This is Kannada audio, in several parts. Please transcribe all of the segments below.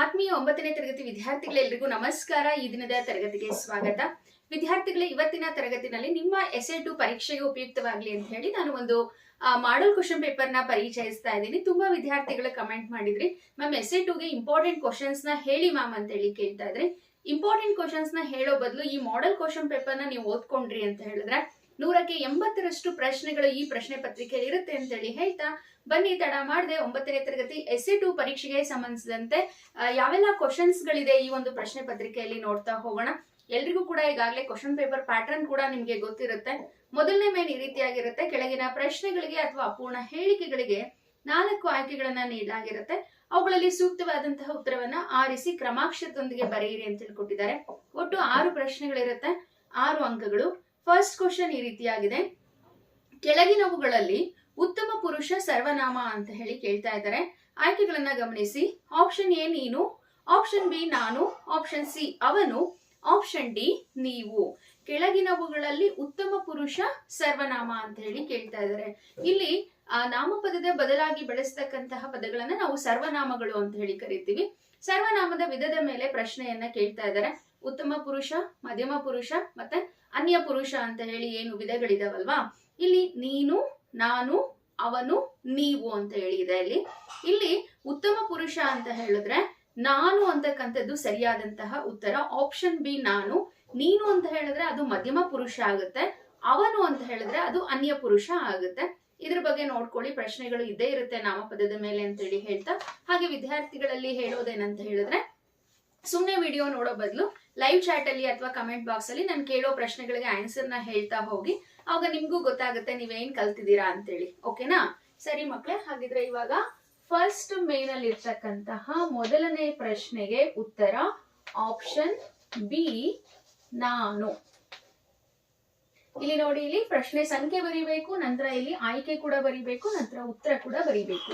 ಆತ್ಮೀಯ ಒಂಬತ್ತನೇ ತರಗತಿ ವಿದ್ಯಾರ್ಥಿಗಳೆಲ್ಲರಿಗೂ ನಮಸ್ಕಾರ. ಈ ದಿನದ ತರಗತಿಗೆ ಸ್ವಾಗತ. ವಿದ್ಯಾರ್ಥಿಗಳೇ, ಇವತ್ತಿನ ತರಗತಿನಲ್ಲಿ ನಿಮ್ಮ ಎಸ್ ಟು ಪರೀಕ್ಷೆಗೆ ಉಪಯುಕ್ತವಾಗಲಿ ಅಂತ ಹೇಳಿ ನಾನು ಒಂದು ಮಾಡಲ್ ಕ್ವಶನ್ ಪೇಪರ್ನ ಪರಿಚಯಿಸ್ತಾ ಇದ್ದೀನಿ. ತುಂಬಾ ವಿದ್ಯಾರ್ಥಿಗಳು ಕಮೆಂಟ್ ಮಾಡಿದ್ರಿ. ಮ್ಯಾಮ್ ಎಸ್ ಎ ಟುಗೆ ಇಂಪಾರ್ಟೆಂಟ್ ಕ್ವಶನ್ಸ್ನ ಹೇಳಿ ಮ್ಯಾಮ್ ಅಂತ ಹೇಳಿ ಕೇಳ್ತಾ ಇದ್ರಿ. ಇಂಪಾರ್ಟೆಂಟ್ ಕ್ವಶನ್ಸ್ನ ಹೇಳೋ ಬದಲು ಈ ಮಾಡಲ್ ಕ್ವಶನ್ ಪೇಪರ್ನ ನೀವು ಓದ್ಕೊಂಡ್ರಿ ಅಂತ ಹೇಳಿದ್ರೆ ನೂರಕ್ಕೆ ಎಂಬತ್ತರಷ್ಟು ಪ್ರಶ್ನೆಗಳು ಈ ಪ್ರಶ್ನೆ ಪತ್ರಿಕೆಯಲ್ಲಿ ಇರುತ್ತೆ ಅಂತ ಹೇಳಿ ಹೇಳ್ತಾ, ಬನ್ನಿ ತಡ ಮಾಡದೆ ಒಂಬತ್ತನೇ ತರಗತಿ ಎಸ್ ಎ ಟು ಪರೀಕ್ಷೆಗೆ ಸಂಬಂಧಿಸಿದಂತೆ ಯಾವೆಲ್ಲ ಕ್ವಶನ್ಸ್ ಗಳಿದೆ ಈ ಒಂದು ಪ್ರಶ್ನೆ ಪತ್ರಿಕೆಯಲ್ಲಿ ನೋಡ್ತಾ ಹೋಗೋಣ. ಎಲ್ರಿಗೂ ಕೂಡ ಈಗಾಗಲೇ ಕ್ವಶನ್ ಪೇಪರ್ ಪ್ಯಾಟರ್ನ್ ಕೂಡ ನಿಮಗೆ ಗೊತ್ತಿರುತ್ತೆ. ಮೊದಲನೇ ಮೇನ್ ಈ ರೀತಿಯಾಗಿರುತ್ತೆ. ಕೆಳಗಿನ ಪ್ರಶ್ನೆಗಳಿಗೆ ಅಥವಾ ಅಪೂರ್ಣ ಹೇಳಿಕೆಗಳಿಗೆ ನಾಲ್ಕು ಆಯ್ಕೆಗಳನ್ನ ನೀಡಲಾಗಿರುತ್ತೆ. ಅವುಗಳಲ್ಲಿ ಸೂಕ್ತವಾದಂತಹ ಉತ್ತರವನ್ನ ಆರಿಸಿ ಕ್ರಮಾಕ್ಷರದೊಂದಿಗೆ ಬರೆಯಿರಿ ಅಂತ ಹೇಳ್ಕೊಟ್ಟಿದ್ದಾರೆ. ಒಟ್ಟು ಆರು ಪ್ರಶ್ನೆಗಳಿರುತ್ತೆ. ಆರು ಅಂಕಗಳು. ಫಸ್ಟ್ ಕ್ವಶನ್ ಈ ರೀತಿಯಾಗಿದೆ. ಕೆಳಗಿನವುಗಳಲ್ಲಿ ಉತ್ತಮ ಪುರುಷ ಸರ್ವನಾಮ ಅಂತ ಹೇಳಿ ಕೇಳ್ತಾ ಇದ್ದಾರೆ. ಆಯ್ಕೆಗಳನ್ನ ಗಮನಿಸಿ. ಆಪ್ಷನ್ ಎ ನೀನು ಆಪ್ಷನ್ ಬಿ ನಾನು ಆಪ್ಷನ್ ಸಿ ಅವನು ಆಪ್ಷನ್ ಡಿ ನೀವು. ಕೆಳಗಿನವುಗಳಲ್ಲಿ ಉತ್ತಮ ಪುರುಷ ಸರ್ವನಾಮ ಅಂತ ಹೇಳಿ ಕೇಳ್ತಾ ಇದ್ದಾರೆ. ಇಲ್ಲಿ, ಆ, ನಾಮಪದದ ಬದಲಾಗಿ ಬಳಸ್ತಕ್ಕಂತಹ ಪದಗಳನ್ನ ನಾವು ಸರ್ವನಾಮಗಳು ಅಂತ ಹೇಳಿ ಕರಿತೀವಿ. ಸರ್ವನಾಮದ ವಿಧದ ಮೇಲೆ ಪ್ರಶ್ನೆಯನ್ನ ಕೇಳ್ತಾ ಇದ್ದಾರೆ. ಉತ್ತಮ ಪುರುಷ, ಮಧ್ಯಮ ಪುರುಷ ಮತ್ತೆ ಅನ್ಯ ಪುರುಷ ಅಂತ ಹೇಳಿ ಏನು ವಿಧಗಳಿದಾವಲ್ವಾ? ಇಲ್ಲಿ ನೀನು, ನಾನು, ಅವನು, ನೀವು ಅಂತ ಹೇಳಿ ಇದೆ ಇಲ್ಲಿ ಇಲ್ಲಿ ಉತ್ತಮ ಪುರುಷ ಅಂತ ಹೇಳಿದ್ರೆ ನಾನು ಅಂತಕ್ಕಂಥದ್ದು ಸರಿಯಾದಂತಹ ಉತ್ತರ. ಆಪ್ಷನ್ ಬಿ ನಾನು, ನೀನು ಅಂತ ಹೇಳಿದ್ರೆ ಅದು ಮಧ್ಯಮ ಪುರುಷ ಆಗುತ್ತೆ. ಅವನು ಅಂತ ಹೇಳಿದ್ರೆ ಅದು ಅನ್ಯ ಪುರುಷ ಆಗುತ್ತೆ. ಇದ್ರ ಬಗ್ಗೆ ನೋಡ್ಕೊಳ್ಳಿ, ಪ್ರಶ್ನೆಗಳು ಇದ್ದೇ ಇರುತ್ತೆ ನಾಮಪದದ ಮೇಲೆ ಅಂತ ಹೇಳಿ ಹೇಳ್ತಾ. ಹಾಗೆ ವಿದ್ಯಾರ್ಥಿಗಳಲ್ಲಿ ಹೇಳೋದೇನಂತ ಹೇಳಿದ್ರೆ ಸುಮ್ಮನೆ ವಿಡಿಯೋ ನೋಡೋ ಬದಲು ಲೈವ್ ಚಾಟ್ ಅಲ್ಲಿ ಅಥವಾ ಕಮೆಂಟ್ ಬಾಕ್ಸ್ ಅಲ್ಲಿ ನಾನು ಕೇಳೋ ಪ್ರಶ್ನೆಗಳಿಗೆ ಆನ್ಸರ್ನ ಹೇಳ್ತಾ ಹೋಗಿ, ಆವಾಗ ನಿಮ್ಗೂ ಗೊತ್ತಾಗುತ್ತೆ ನೀವೇನ್ ಕಲ್ತಿದ್ದೀರಾ ಅಂತೇಳಿ. ಓಕೆನಾ ಸರಿ ಮಕ್ಳೇ, ಹಾಗಿದ್ರೆ ಇವಾಗ ಫಸ್ಟ್ ಮೇನ್ ಅಲ್ಲಿ ಇರ್ತಕ್ಕಂತಹ ಮೊದಲನೇ ಪ್ರಶ್ನೆಗೆ ಉತ್ತರ ಆಪ್ಷನ್ ಬಿ ನಾನು. ಇಲ್ಲಿ ನೋಡಿ, ಇಲ್ಲಿ ಪ್ರಶ್ನೆ ಸಂಖ್ಯೆ ಬರೀಬೇಕು, ನಂತರ ಇಲ್ಲಿ ಆಯ್ಕೆ ಕೂಡ ಬರೀಬೇಕು, ನಂತರ ಉತ್ತರ ಕೂಡ ಬರಿಬೇಕು.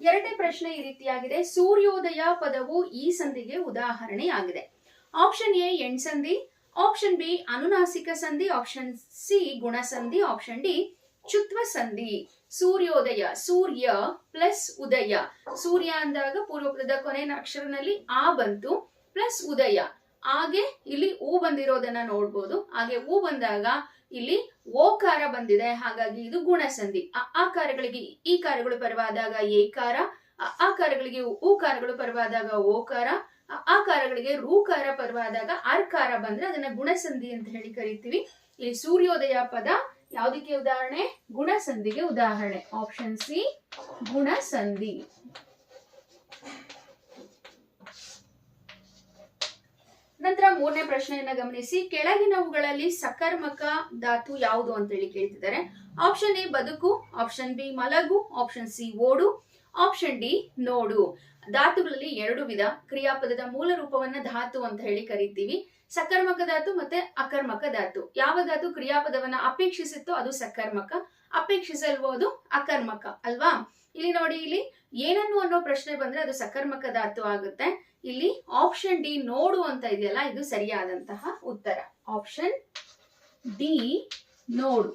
ಎರಡನೇ ಪ್ರಶ್ನೆ ಈ ರೀತಿಯಾಗಿದೆ. ಸೂರ್ಯೋದಯ ಪದವು ಈ ಸಂಧಿಗೆ ಉದಾಹರಣೆಯಾಗಿದೆ. ಆಪ್ಷನ್ ಎ ಎಣ್ಸಂಧಿ ಆಪ್ಷನ್ ಬಿ ಅನುನಾಸಿಕ ಸಂಧಿ. ಆಪ್ಷನ್ ಸಿ ಗುಣಸಂಧಿ. ಆಪ್ಷನ್ ಡಿ ಚುತ್ವ ಸಂಧಿ. ಸೂರ್ಯೋದಯ, ಸೂರ್ಯ ಪ್ಲಸ್ ಉದಯ. ಸೂರ್ಯ ಅಂದಾಗ ಪೂರ್ವಪದದ ಕೊನೆಯ ಅಕ್ಷರನಲ್ಲಿ ಆ ಬಂತು ಪ್ಲಸ್ ಉದಯ. ಹಾಗೆ ಇಲ್ಲಿ ಹೂ ಬಂದಿರೋದನ್ನ ನೋಡ್ಬೋದು. ಹಾಗೆ ಹೂ ಬಂದಾಗ ಇಲ್ಲಿ ಓಕಾರ ಬಂದಿದೆ. ಹಾಗಾಗಿ ಇದು ಗುಣಸಂಧಿ. ಆಕಾರಗಳಿಗೆ ಈ ಕಾರಗಳು ಪರವಾದಾಗ ಏಕಾರ ಆಕಾರಗಳಿಗೆ ಊಕಾರಗಳು ಪರವಾದಾಗ ಓಕಾರ ಆಕಾರಗಳಿಗೆ ರೂಕಾರ ಪರವಾದಾಗ ಅರ್ಕಾರ ಬಂದ್ರೆ ಅದನ್ನ ಗುಣಸಂಧಿ ಅಂತ ಹೇಳಿ ಕರಿತೀವಿ. ಇಲ್ಲಿ ಸೂರ್ಯೋದಯ ಪದ ಯಾವುದಕ್ಕೆ ಉದಾಹರಣೆ? ಗುಣಸಂಧಿಗೆ ಉದಾಹರಣೆ. ಆಪ್ಷನ್ ಸಿ ಗುಣಸಂಧಿ. ನಂತರ ಮೂರನೇ ಪ್ರಶ್ನೆಯನ್ನ ಗಮನಿಸಿ. ಕೆಳಗಿನವುಗಳಲ್ಲಿ ಸಕರ್ಮಕ ಧಾತು ಯಾವುದು ಅಂತ ಹೇಳಿ ಕೇಳ್ತಿದ್ದಾರೆ. ಆಪ್ಷನ್ ಎ ಬದುಕು ಆಪ್ಷನ್ ಬಿ ಮಲಗು ಆಪ್ಷನ್ ಸಿ ಓಡು ಆಪ್ಷನ್ ಡಿ ನೋಡು. ಧಾತುಗಳಲ್ಲಿ ಎರಡು ವಿಧ ಕ್ರಿಯಾಪದದ ಮೂಲ ರೂಪವನ್ನ ಧಾತು ಅಂತ ಹೇಳಿ ಕರಿತೀವಿ. ಸಕರ್ಮಕ ಧಾತು ಮತ್ತೆ ಅಕರ್ಮಕ ಧಾತು. ಯಾವ ಧಾತು ಕ್ರಿಯಾಪದವನ್ನ ಅಪೇಕ್ಷಿಸುತ್ತೋ ಅದು ಸಕರ್ಮಕ ಅಪೇಕ್ಷಿಸಲ್ಬೋದು ಅಕರ್ಮಕ, ಅಲ್ವಾ? ಇಲ್ಲಿ ನೋಡಿ, ಇಲ್ಲಿ ಏನನ್ನು ಅನ್ನೋ ಪ್ರಶ್ನೆ ಬಂದ್ರೆ ಅದು ಸಕರ್ಮಕ ಧಾತು ಆಗುತ್ತೆ. ಇಲ್ಲಿ ಆಪ್ಷನ್ ಡಿ ನೋಡು ಅಂತ ಇದೆಯಲ್ಲ, ಇದು ಸರಿಯಾದಂತಹ ಉತ್ತರ. ಆಪ್ಷನ್ ಡಿ ನೋಡು.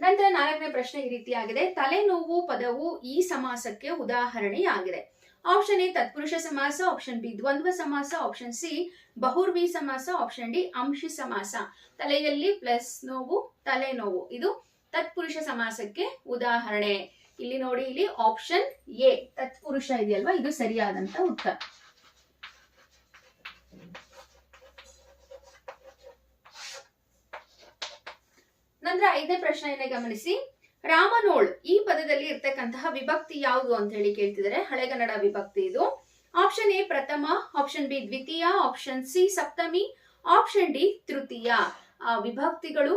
ನಂತರ ನಾಲ್ಕನೇ ಪ್ರಶ್ನೆ ಈ ರೀತಿಯಾಗಿದೆ. ತಲೆನೋವು ಪದವು ಈ ಸಮಾಸಕ್ಕೆ ಉದಾಹರಣೆಯಾಗಿದೆ. ಆಪ್ಷನ್ ಎ ತತ್ಪುರುಷ ಸಮಾಸ. ಆಪ್ಷನ್ ಬಿ ದ್ವಂದ್ವ ಸಮಾಸ. ಆಪ್ಷನ್ ಸಿ ಬಹುರ್ವಿ ಸಮಾಸ ಆಪ್ಷನ್ ಡಿ ಅಂಶಿ ಸಮಾಸ ತಲೆಯಲ್ಲಿ ಪ್ಲಸ್ ನೋವು, ತಲೆನೋವು. ಇದು ತತ್ಪುರುಷ ಸಮಾಸಕ್ಕೆ ಉದಾಹರಣೆ. ಇಲ್ಲಿ ನೋಡಿ, ಇಲ್ಲಿ ಆಪ್ಷನ್ ಎ ತತ್ಪುರುಷ ಇದೆಯಲ್ವಾ? ಇದು ಸರಿಯಾದಂತ ಉತ್ತರ. ನಂತರ ಐದನೇ ಪ್ರಶ್ನೆಯನ್ನ ಗಮನಿಸಿ. ರಾಮನೋಳ್ ಈ ಪದದಲ್ಲಿ ಇರ್ತಕ್ಕಂತಹ ವಿಭಕ್ತಿ ಯಾವುದು ಅಂತ ಹೇಳಿ ಕೇಳ್ತಿದ್ದಾರೆ. ಹಳೆಗನ್ನಡ ವಿಭಕ್ತಿ ಇದು. ಆಪ್ಷನ್ ಎ ಪ್ರಥಮ ಆಪ್ಷನ್ ಬಿ ದ್ವಿತೀಯ ಆಪ್ಷನ್ ಸಿ ಸಪ್ತಮಿ ಆಪ್ಷನ್ ಡಿ ತೃತೀಯ ವಿಭಕ್ತಿಗಳು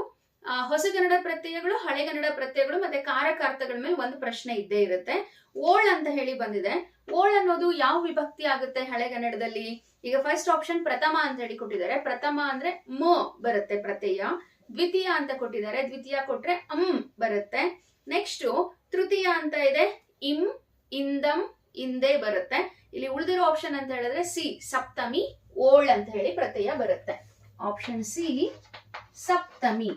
ಹೊಸ ಹೊಸಗನ್ನಡ ಪ್ರತ್ಯಯಗಳು ಹಳೆಗನ್ನಡ ಪ್ರತ್ಯಯಗಳು ಮತ್ತೆ ಕಾರಕಾರ್ಥಗಳ ಮೇಲೆ ಒಂದು ಪ್ರಶ್ನೆ ಇದ್ದೇ ಇರುತ್ತೆ. ಓಳ್ ಅಂತ ಹೇಳಿ ಬಂದಿದೆ. ಓಳ್ ಅನ್ನೋದು ಯಾವ ವಿಭಕ್ತಿ ಆಗುತ್ತೆ ಹಳೆಗನ್ನಡದಲ್ಲಿ ಈಗ ಫಸ್ಟ್ ಆಪ್ಷನ್ ಪ್ರಥಮ ಅಂತ ಹೇಳಿ ಕೊಟ್ಟಿದ್ದಾರೆ. ಪ್ರಥಮ ಅಂದ್ರೆ ಮ ಬರುತ್ತೆ ಪ್ರತ್ಯಯ. ದ್ವಿತೀಯ ಅಂತ ಕೊಟ್ಟಿದ್ದಾರೆ. ದ್ವಿತೀಯ ಕೊಟ್ರೆ ಅಂ ಬರುತ್ತೆ. ನೆಕ್ಸ್ಟ್ ತೃತೀಯ ಅಂತ ಇದೆ. ಇಂ, ಇಂದಂ ಇಂದೇ ಬರುತ್ತೆ. ಇಲ್ಲಿ ಉಳಿದಿರೋ ಆಪ್ಷನ್ ಅಂತ ಹೇಳಿದ್ರೆ ಸಿ, ಸಪ್ತಮಿ, ಓಳ್ ಅಂತ ಹೇಳಿ ಪ್ರತ್ಯಯ ಬರುತ್ತೆ. ಆಪ್ಷನ್ ಸಿ, ಸಪ್ತಮಿ.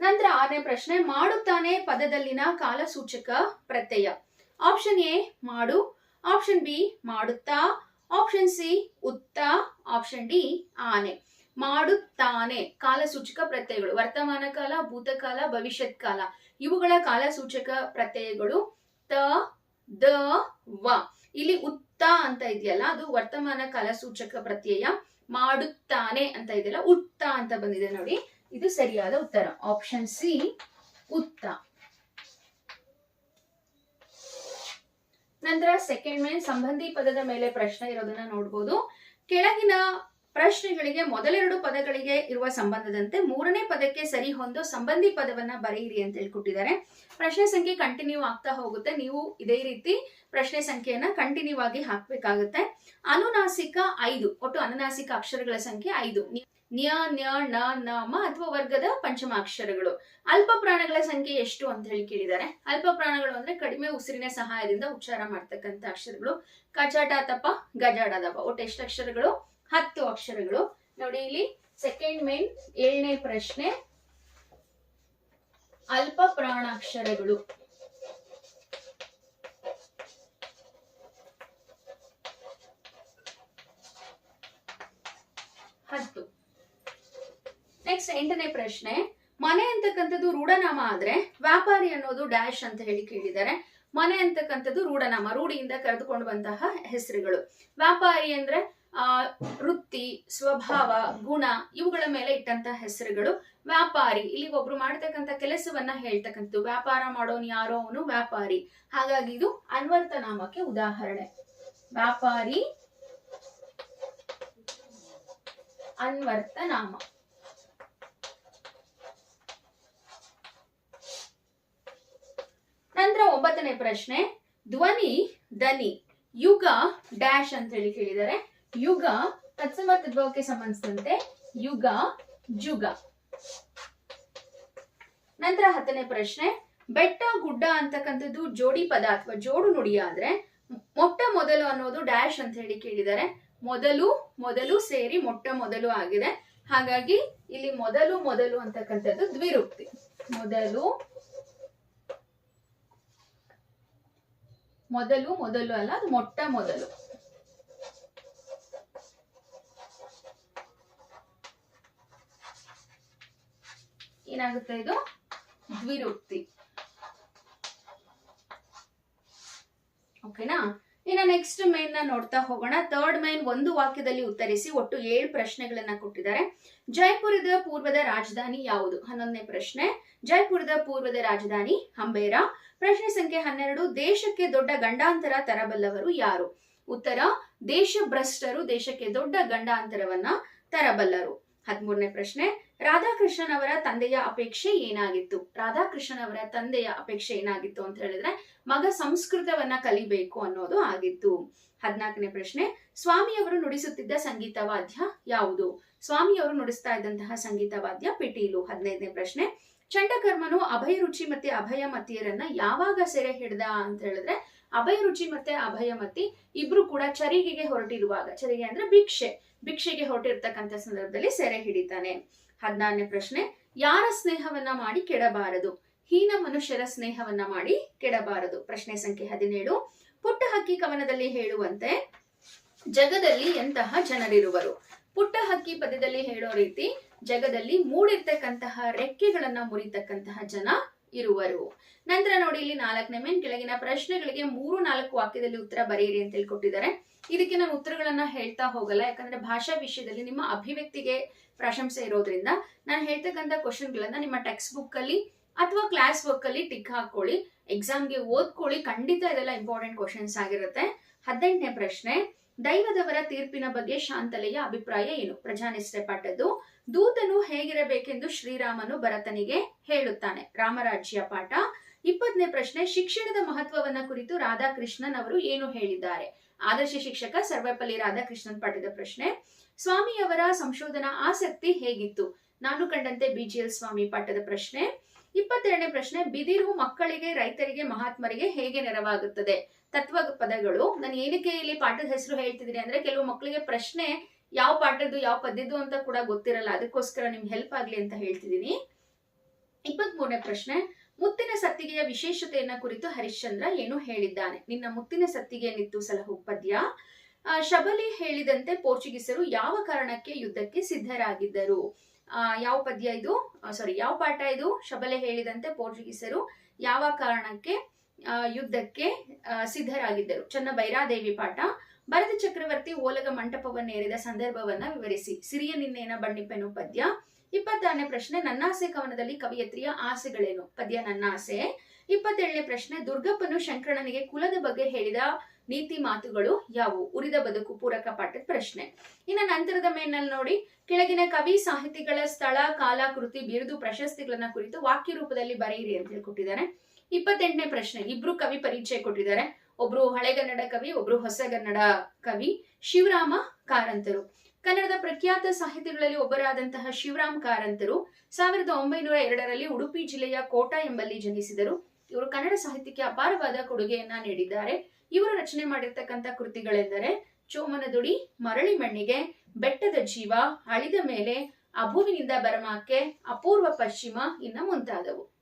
ನಂತರ ಆರನೇ ಪ್ರಶ್ನೆ, ಮಾಡುತ್ತಾನೆ ಪದದಲ್ಲಿನ ಕಾಲಸೂಚಕ ಪ್ರತ್ಯಯ. ಆಪ್ಷನ್ ಎ, ಮಾಡು. ಆಪ್ಷನ್ ಬಿ, ಮಾಡುತ್ತಾ. ಆಪ್ಷನ್ ಸಿ, ಉತ್ತ. ಆಪ್ಷನ್ ಡಿ, ಆನೆ. ಮಾಡುತ್ತಾನೆ. ಕಾಲಸೂಚಕ ಪ್ರತ್ಯಯಗಳು, ವರ್ತಮಾನ ಕಾಲ ಭೂತಕಾಲ ಭವಿಷ್ಯತ್ ಕಾಲ, ಇವುಗಳ ಕಾಲಸೂಚಕ ಪ್ರತ್ಯಯಗಳು ತ, ದ, ವ. ಇಲ್ಲಿ ಉತ್ತ ಅಂತ ಇದೆಯಲ್ಲ, ಅದು ವರ್ತಮಾನ ಕಾಲಸೂಚಕ ಪ್ರತ್ಯಯ, ಮಾಡುತ್ತಾನೆ ಅಂತ ಇದೆಯಲ್ಲ, ಉತ್ತ ಅಂತ ಬಂದಿದೆ ನೋಡಿ. ಇದು ಸರಿಯಾದ ಉತ್ತರ. ಆಪ್ಷನ್ ಸಿ ಉತ್ತ. ನಂತರ ಸೆಕೆಂಡ್ ಮೇನ್ ಸಂಬಂಧಿ ಪದದ ಮೇಲೆ ಪ್ರಶ್ನೆ ಇರೋದನ್ನ ನೋಡ್ಬೋದು. ಕೆಳಗಿನ ಪ್ರಶ್ನೆಗಳಿಗೆ ಮೊದಲೆರಡು ಪದಗಳಿಗೆ ಇರುವ ಸಂಬಂಧದಂತೆ ಮೂರನೇ ಪದಕ್ಕೆ ಸರಿ ಹೊಂದೋ ಸಂಬಂಧಿ ಪದವನ್ನ ಬರೆಯಿರಿ ಅಂತ ಹೇಳ್ಕೊಟ್ಟಿದ್ದಾರೆ. ಪ್ರಶ್ನೆ ಸಂಖ್ಯೆ ಕಂಟಿನ್ಯೂ ಆಗ್ತಾ ಹೋಗುತ್ತೆ. ನೀವು ಇದೇ ರೀತಿ ಪ್ರಶ್ನೆ ಸಂಖ್ಯೆಯನ್ನ ಕಂಟಿನ್ಯೂ ಆಗಿ ಹಾಕ್ಬೇಕಾಗುತ್ತೆ. ಅನುನಾಸಿಕ ಐದು. ಒಟ್ಟು ಅನುನಾಸಿಕ ಅಕ್ಷರಗಳ ಸಂಖ್ಯೆ ಐದು. ನ್ಯ ನ್ಯ, ನ ಮ ಅಥವಾ ವರ್ಗದ ಪಂಚಮಾಕ್ಷರಗಳು ಅಲ್ಪ ಪ್ರಾಣಗಳ ಸಂಖ್ಯೆ ಎಷ್ಟು ಅಂತ ಹೇಳಿ ಕೇಳಿದ್ದಾರೆ. ಅಲ್ಪ ಪ್ರಾಣಗಳು ಅಂದ್ರೆ ಕಡಿಮೆ ಉಸಿರಿನ ಸಹಾಯದಿಂದ ಉಚ್ಚಾರ ಮಾಡ್ತಕ್ಕಂಥ ಅಕ್ಷರಗಳು. ಕಚಾಟ ತಪ, ಗಜಾಡ ದಪ. ಒಟ್ಟು ಎಷ್ಟು ಅಕ್ಷರಗಳು? ಹತ್ತು ಅಕ್ಷರಗಳು. ನೋಡಿ ಇಲ್ಲಿ ಸೆಕೆಂಡ್ ಮೇನ್ ಏಳನೇ ಪ್ರಶ್ನೆ. ಅಲ್ಪ ಪ್ರಾಣಾಕ್ಷರಗಳು. ಹತ್ತು. ನೆಕ್ಸ್ಟ್ ಎಂಟನೇ ಪ್ರಶ್ನೆ. ಮನೆ ಅಂತಕ್ಕಂಥದ್ದು ರೂಢನಾಮ ಆದ್ರೆ ವ್ಯಾಪಾರಿ ಅನ್ನೋದು ಡ್ಯಾಶ್ ಅಂತ ಹೇಳಿ ಕೇಳಿದ್ದಾರೆ. ಮನೆ ಅಂತಕ್ಕಂಥದ್ದು ರೂಢನಾಮ, ರೂಢಿಯಿಂದ ಕರೆದುಕೊಂಡು ಬಂತಹ ಹೆಸರುಗಳು. ವ್ಯಾಪಾರಿ ಅಂದ್ರೆ ವೃತ್ತಿ, ಸ್ವಭಾವ, ಗುಣ ಇವುಗಳ ಮೇಲೆ ಇಟ್ಟಂತ ಹೆಸರುಗಳು. ವ್ಯಾಪಾರಿ ಇಲ್ಲಿ ಒಬ್ರು ಮಾಡ್ತಕ್ಕಂಥ ಕೆಲಸವನ್ನ ಹೇಳ್ತಕ್ಕಂಥದ್ದು. ವ್ಯಾಪಾರ ಮಾಡೋನು ಯಾರೋ ಅವನು ವ್ಯಾಪಾರಿ. ಹಾಗಾಗಿ ಇದು ಅನ್ವರ್ಥ ನಾಮಕ್ಕೆ ಉದಾಹರಣೆ. ವ್ಯಾಪಾರಿ ಅನ್ವರ್ಥ ನಾಮ ನಂತರ ಒಂಬತ್ತನೇ ಪ್ರಶ್ನೆ. ಧ್ವನಿ ದನಿ ಯುಗ, ಡ್ಯಾಶ್ ಅಂತ ಹೇಳಿ ಕೇಳಿದ್ದಾರೆ. ಯುಗ ತತ್ಸಮ ತದ್ಭವಕ್ಕೆ ಸಂಬಂಧಿಸಿದಂತೆ ಯುಗ, ಜುಗ. ನಂತರ ಹತ್ತನೇ ಪ್ರಶ್ನೆ, ಬೆಟ್ಟ, ಗುಡ್ಡ ಅಂತಕ್ಕಂಥದ್ದು ಜೋಡಿ ಪದ ಅಥವಾ ಜೋಡು ನುಡಿ ಆದ್ರೆ ಮೊಟ್ಟ ಮೊದಲು ಅನ್ನೋದು ಡ್ಯಾಶ್ ಅಂತ ಹೇಳಿ ಕೇಳಿದ್ದಾರೆ. ಮೊದಲು ಮೊದಲು ಸೇರಿ ಮೊಟ್ಟ ಮೊದಲು ಆಗಿದೆ. ಹಾಗಾಗಿ ಇಲ್ಲಿ ಮೊದಲು ಮೊದಲು ಅಂತಕ್ಕಂಥದ್ದು ದ್ವಿರುಕ್ತಿ ಮೊದಲು ಮೊದಲು ಮೊದಲು ಅಲ್ಲ, ಅದು ಮೊಟ್ಟ ಮೊದಲು. ಏನಾಗುತ್ತೆ ಇದು? ದ್ವಿರುಕ್ತಿ ಓಕೆನಾ ಇನ್ನ ನೆಕ್ಸ್ಟ್ ಮೇನ್ನ ನೋಡ್ತಾ ಹೋಗೋಣ. ಥರ್ಡ್ ಮೇನ್ ಒಂದು ವಾಕ್ಯದಲ್ಲಿ ಉತ್ತರಿಸಿ ಒಟ್ಟು ಏಳು ಪ್ರಶ್ನೆಗಳನ್ನ ಕೊಟ್ಟಿದ್ದಾರೆ. ಜೈಪುರದ ಪೂರ್ವದ ರಾಜಧಾನಿ ಯಾವುದು? ಹನ್ನೊಂದನೇ ಪ್ರಶ್ನೆ. ಜೈಪುರದ ಪೂರ್ವದ ರಾಜಧಾನಿ ಹಂಬೇರ. ಪ್ರಶ್ನೆ ಸಂಖ್ಯೆ ಹನ್ನೆರಡು. ದೇಶಕ್ಕೆ ದೊಡ್ಡ ಗಂಡಾಂತರ ತರಬಲ್ಲವರು ಯಾರು? ಉತ್ತರ ದೇಶ ಭ್ರಷ್ಟರು ದೇಶಕ್ಕೆ ದೊಡ್ಡ ಗಂಡಾಂತರವನ್ನ ತರಬಲ್ಲರು. ಹದಿಮೂರನೇ ಪ್ರಶ್ನೆ. ರಾಧಾಕೃಷ್ಣನ್ ಅವರ ತಂದೆಯ ಅಪೇಕ್ಷೆ ಏನಾಗಿತ್ತು? ರಾಧಾಕೃಷ್ಣನ್ ಅವರ ತಂದೆಯ ಅಪೇಕ್ಷೆ ಏನಾಗಿತ್ತು ಅಂತ ಹೇಳಿದ್ರೆ, ಮಗ ಸಂಸ್ಕೃತವನ್ನ ಕಲಿಬೇಕು ಅನ್ನೋದು ಆಗಿತ್ತು. ಹದಿನಾಲ್ಕನೇ ಪ್ರಶ್ನೆ, ಸ್ವಾಮಿಯವರು ನುಡಿಸುತ್ತಿದ್ದ ಸಂಗೀತ ವಾದ್ಯ ಯಾವುದು? ಸ್ವಾಮಿಯವರು ನುಡಿಸ್ತಾ ಇದ್ದಂತಹ ಸಂಗೀತ ವಾದ್ಯ ಪಿಟೀಲು. ಹದಿನೈದನೇ ಪ್ರಶ್ನೆ, ಚಂಡಕರ್ಮನು ಅಭಯ ರುಚಿ ಮತ್ತೆ ಅಭಯ ಮತಿಯರನ್ನ ಯಾವಾಗ ಸೆರೆ ಹಿಡ್ದ ಅಂತ ಹೇಳಿದ್ರೆ, ಅಭಯ ರುಚಿ ಮತ್ತೆ ಅಭಯ ಮತಿ ಇಬ್ರು ಕೂಡ ಚರಿಗೆಗೆ ಹೊರಟಿರುವಾಗ, ಚರಿಗೆ ಅಂದ್ರೆ ಭಿಕ್ಷೆ, ಭಿಕ್ಷೆಗೆ ಹೊರಟಿರ್ತಕ್ಕಂಥ ಸಂದರ್ಭದಲ್ಲಿ ಸೆರೆ ಹಿಡಿತಾನೆ. ಹದಿನಾರನೇ ಪ್ರಶ್ನೆ, ಯಾರ ಸ್ನೇಹವನ್ನ ಮಾಡಿ ಕೆಡಬಾರದು? ಹೀನ ಮನುಷ್ಯರ ಸ್ನೇಹವನ್ನ ಮಾಡಿ ಕೆಡಬಾರದು. ಪ್ರಶ್ನೆ ಸಂಖ್ಯೆ ಹದಿನೇಳು, ಪುಟ್ಟ ಹಕ್ಕಿ ಕವನದಲ್ಲಿ ಹೇಳುವಂತೆ ಜಗದಲ್ಲಿ ಎಂತಹ ಜನರಿರುವರು? ಪುಟ್ಟ ಹಕ್ಕಿ ಪದದಲ್ಲಿ ಹೇಳೋ ರೀತಿ, ಜಗದಲ್ಲಿ ಮೂಡಿರ್ತಕ್ಕಂತಹ ರೆಕ್ಕೆಗಳನ್ನ ಮುರಿತಕ್ಕಂತಹ ಜನ ಇರುವರು. ನಂತರ ನೋಡಿ ಇಲ್ಲಿ ನಾಲ್ಕನೇ ಮೇನ್ ಕೆಳಗಿನ ಪ್ರಶ್ನೆಗಳಿಗೆ ಮೂರು ನಾಲ್ಕು ವಾಕ್ಯದಲ್ಲಿ ಉತ್ತರ ಬರೆಯಿರಿ ಅಂತ ಹೇಳಿ ಕೊಟ್ಟಿದ್ದಾರೆ. ಇದಕ್ಕೆ ನಾನು ಉತ್ತರಗಳನ್ನ ಹೇಳ್ತಾ ಹೋಗಲ್ಲ, ಯಾಕಂದ್ರೆ ಭಾಷಾ ವಿಷಯದಲ್ಲಿ ನಿಮ್ಮ ಅಭಿವ್ಯಕ್ತಿಗೆ ಪ್ರಶಂಸೆ ಇರೋದ್ರಿಂದ ನಾನು ಹೇಳ್ತಕ್ಕಂಥ ಕ್ವಶನ್ಗಳನ್ನ ನಿಮ್ಮ ಟೆಕ್ಸ್ಟ್ ಬುಕ್ ಅಲ್ಲಿ ಅಥವಾ ಕ್ಲಾಸ್ ವರ್ಕ್ ಅಲ್ಲಿ ಟಿಕ್ ಹಾಕೊಳ್ಳಿ ಎಕ್ಸಾಮ್ಗೆ ಓದ್ಕೊಳ್ಳಿ, ಖಂಡಿತ ಇದೆಲ್ಲ ಇಂಪಾರ್ಟೆಂಟ್ ಕ್ವಶನ್ಸ್ ಆಗಿರುತ್ತೆ. ಹದಿನೆಂಟನೇ ಪ್ರಶ್ನೆ, ದೈವದವರ ತೀರ್ಪಿನ ಬಗ್ಗೆ ಶಾಂತಲೆಯ ಅಭಿಪ್ರಾಯ ಏನು? ಪ್ರಜಾನಿಷ್ಠೆ ಪಾಠದ್ದು ದೂತನು ಹೇಗಿರಬೇಕೆಂದು ಶ್ರೀರಾಮನು ಭರತನಿಗೆ ಹೇಳುತ್ತಾನೆ. ರಾಮರಾಜ್ಯ ಪಾಠ ಇಪ್ಪತ್ತನೇ ಪ್ರಶ್ನೆ. ಶಿಕ್ಷಣದ ಮಹತ್ವವನ್ನ ಕುರಿತು ರಾಧಾಕೃಷ್ಣನ್ ಅವರು ಏನು ಹೇಳಿದ್ದಾರೆ? ಆದರ್ಶ ಶಿಕ್ಷಕ, ಸರ್ವಪಲ್ಲಿ ರಾಧಾಕೃಷ್ಣನ್ ಪಾಠದ ಪ್ರಶ್ನೆ. ಸ್ವಾಮಿಯವರ ಸಂಶೋಧನಾ ಆಸಕ್ತಿ ಹೇಗಿತ್ತು? ನಾನು ಕಂಡಂತೆ ಬಿಜಿಎಲ್ ಸ್ವಾಮಿ ಪಾಠದ ಪ್ರಶ್ನೆ. ಇಪ್ಪತ್ತೆರಡನೇ ಪ್ರಶ್ನೆ. ಬಿದಿರು ಮಕ್ಕಳಿಗೆ, ರೈತರಿಗೆ, ಮಹಾತ್ಮರಿಗೆ ಹೇಗೆ ನೆರವಾಗುತ್ತದೆ? ತತ್ವ ಪದಗಳು ನಾನು ಏನಕ್ಕೆ ಇಲ್ಲಿ ಪಾಠದ ಹೆಸರು ಹೇಳ್ತಿದ್ದೀನಿ ಅಂದ್ರೆ, ಕೆಲವು ಮಕ್ಕಳಿಗೆ ಪ್ರಶ್ನೆ ಯಾವ ಪಾಠದ್ದು, ಯಾವ ಪದ್ಯದ್ದು ಅಂತ ಕೂಡ ಗೊತ್ತಿರಲ್ಲ. ಅದಕ್ಕೋಸ್ಕರ ನಿಮ್ಗೆ ಹೆಲ್ಪ್ ಆಗ್ಲಿ ಅಂತ ಹೇಳ್ತಿದ್ದೀನಿ. ಮೂರನೇ ಪ್ರಶ್ನೆ, ಮುತ್ತಿನ ಸತ್ತಿಗೆಯ ವಿಶೇಷತೆಯನ್ನ ಕುರಿತು ಹರಿಶ್ಚಂದ್ರ ಏನು ಹೇಳಿದ್ದಾನೆ. ನಿನ್ನ ಮುತ್ತಿನ ಸತ್ತಿಗೆ ನಿತ್ತು ಸಲಹು ಪದ್ಯ. ಶಬಲಿ ಹೇಳಿದಂತೆ ಪೋರ್ಚುಗೀಸರು ಯಾವ ಕಾರಣಕ್ಕೆ ಯುದ್ಧಕ್ಕೆ ಸಿದ್ಧರಾಗಿದ್ದರು? ಯಾವ ಪದ್ಯ ಇದು? ಸಾರಿ ಯಾವ ಪಾಠ ಇದು? ಶಬಲೆ ಹೇಳಿದಂತೆ ಪೋರ್ಚುಗೀಸರು ಯಾವ ಕಾರಣಕ್ಕೆ ಯುದ್ಧಕ್ಕೆ ಸಿದ್ಧರಾಗಿದ್ದರು? ಚನ್ನ ಬೈರಾದೇವಿ ಪಾಠ. ಭರತ ಚಕ್ರವರ್ತಿ ಓಲಗ ಮಂಟಪವನ್ನೇರಿದ ಸಂದರ್ಭವನ್ನ ವಿವರಿಸಿ. ಸಿರಿಯ ನಿನ್ನೇನ ಬಣ್ಣಿಪೆನು ಪದ್ಯ. ಇಪ್ಪತ್ತಾರನೇ ಪ್ರಶ್ನೆ ನನ್ನಾಸೆ ಕವನದಲ್ಲಿ ಕವಿಯತ್ರಿಯ ಆಸೆಗಳೇನು? ಪದ್ಯ ನನ್ನಾಸೆ ಇಪ್ಪತ್ತೇಳನೇ ಪ್ರಶ್ನೆ, ದುರ್ಗಪ್ಪನು ಶಂಕರಣನಿಗೆ ಕುಲದ ಬಗ್ಗೆ ಹೇಳಿದ ನೀತಿ ಮಾತುಗಳು ಯಾವುವು? ಉರಿದ ಬದುಕು ಪೂರಕ ಪಾಠದ ಪ್ರಶ್ನೆ. ಇನ್ನು ನಂತರದ ಮೇಲ್ನಲ್ಲಿ ನೋಡಿ. ಕೆಳಗಿನ ಕವಿ ಸಾಹಿತಿಗಳ ಸ್ಥಳ ಕಾಲ ಕೃತಿ ಬಿರುದು ಪ್ರಶಸ್ತಿಗಳನ್ನ ಕುರಿತು ವಾಕ್ಯ ರೂಪದಲ್ಲಿ ಬರೆಯಿರಿ ಅಂತ ಹೇಳಿ ಕೊಟ್ಟಿದ್ದಾರೆ ಇಪ್ಪತ್ತೆಂಟನೇ ಪ್ರಶ್ನೆ, ಇಬ್ರು ಕವಿ ಪರಿಚಯ ಕೊಟ್ಟಿದ್ದಾರೆ. ಒಬ್ರು ಹಳೆಗನ್ನಡ ಕವಿ, ಒಬ್ರು ಹೊಸಗನ್ನಡ ಕವಿ ಶಿವರಾಮ ಕಾರಂತರು. ಕನ್ನಡದ ಪ್ರಖ್ಯಾತ ಸಾಹಿತಿಗಳಲ್ಲಿ ಒಬ್ಬರಾದಂತಹ ಶಿವರಾಮ್ ಕಾರಂತರು ಸಾವಿರದ ಒಂಬೈನೂರ ಎರಡರಲ್ಲಿ ಉಡುಪಿ ಜಿಲ್ಲೆಯ ಕೋಟ ಎಂಬಲ್ಲಿ ಜನಿಸಿದರು. ಇವರು ಕನ್ನಡ ಸಾಹಿತ್ಯಕ್ಕೆ ಅಪಾರವಾದ ಕೊಡುಗೆಯನ್ನ ನೀಡಿದ್ದಾರೆ. ಇವರು ರಚನೆ ಮಾಡಿರ್ತಕ್ಕಂಥ ಕೃತಿಗಳೆಂದರೆ ಚೋಮನದುಡಿ, ಮರಳಿ ಮಣ್ಣಿಗೆ, ಬೆಟ್ಟದ ಜೀವ, ಅಳಿದ ಮೇಲೆ, ಅಭುವಿನಿಂದ ಬರಮಾಕ್ಕೆ ಅಪೂರ್ವ ಪಶ್ಚಿಮ ಇನ್ನ ಮುಂತಾದವು.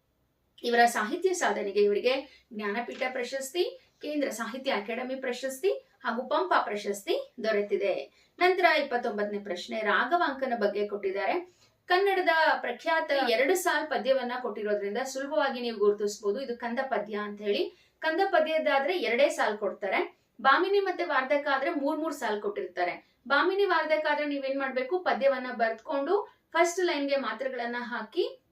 ಇವರ ಸಾಹಿತ್ಯ ಸಾಧನೆಗೆ ಇವರಿಗೆ ಜ್ಞಾನಪೀಠ ಪ್ರಶಸ್ತಿ ಕೇಂದ್ರ ಸಾಹಿತ್ಯ ಅಕಾಡೆಮಿ ಪ್ರಶಸ್ತಿ ಹಾಗೂ ಪಂಪ ಪ್ರಶಸ್ತಿ ದೊರೆತಿದೆ. ನಂತರ ಇಪ್ಪತ್ತೊಂಬತ್ತನೇ ಪ್ರಶ್ನೆ, ರಾಘವಾಂಕನ ಬಗ್ಗೆ ಕೊಟ್ಟಿದ್ದಾರೆ. ಕನ್ನಡದ ಪ್ರಖ್ಯಾತ ಎರಡು ಸಾಲ್ ಪದ್ಯವನ್ನ ಕೊಟ್ಟಿರೋದ್ರಿಂದ ಸುಲಭವಾಗಿ ನೀವು ಗುರುತಿಸಬಹುದು ಇದು ಕಂದ ಪದ್ಯ ಅಂತ ಹೇಳಿ. ಕಂದ ಪದ್ಯದಾದ್ರೆ ಎರಡೇ ಸಾಲ್ ಕೊಡ್ತಾರೆ. ಬಾಮಿನಿ ಮತ್ತೆ ವಾರ್ಧಕ ಆದ್ರೆ ಮೂರ್ ಮೂರ್ ಸಾಲ್ ಕೊಟ್ಟಿರ್ತಾರೆ. ಬಾಮಿನಿ ವಾರ್ಧಕ ಆದ್ರೆ ನೀವೇನ್ ಮಾಡ್ಬೇಕು? ಪದ್ಯವನ್ನ ಬರ್ದ್ಕೊಂಡು ಫಸ್ಟ್ ಲೈನ್ಗೆ ಮಾತ್ರೆಗಳನ್ನ ಹಾಕಿ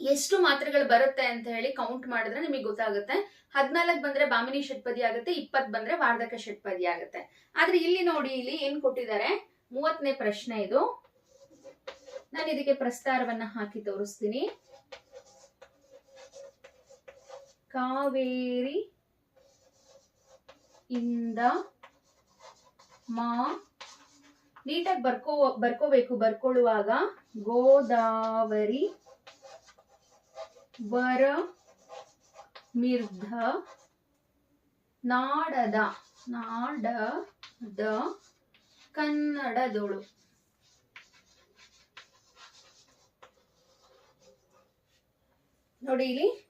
ಎಷ್ಟು ಮಾತ್ರೆಗಳು ಬರುತ್ತೆ ಅಂತ ಹೇಳಿ ಕೌಂಟ್ ಮಾಡಿದ್ರೆ ನಿಮಗೆ ಗೊತ್ತಾಗುತ್ತೆ. ಹದ್ನಾಲ್ಕ್ ಬಂದ್ರೆ ಬಾಮಿನಿ ಷಟ್ಪದಿ ಆಗುತ್ತೆ ಇಪ್ಪತ್ ಬಂದ್ರೆ ವಾರ್ಧಕ ಷಟ್ಪದಿ ಆಗುತ್ತೆ. ಆದ್ರೆ ಇಲ್ಲಿ ನೋಡಿ, ಇಲ್ಲಿ ಏನ್ ಕೊಟ್ಟಿದ್ದಾರೆ? ಮೂವತ್ತನೇ ಪ್ರಶ್ನೆ ಇದು. ನಾನು ಇದಕ್ಕೆ ಪ್ರಸ್ತಾರವನ್ನ ಹಾಕಿ ತೋರಿಸ್ತೀನಿ. ಕಾವೇರಿ ಇಂದ ಮಾ ನೀಟಾಗಿ ಬರ್ಕೋ, ಬರ್ಕೋಬೇಕು, ಬರ್ಕೊಳ್ಳುವಾಗ ಗೋದಾವರಿ ವರ, ಮಿರ್ಧ, ನಾಡದ ನಾಡದ ಕನ್ನಡದೊಳು. ನೋಡಿ ಇಲ್ಲಿ.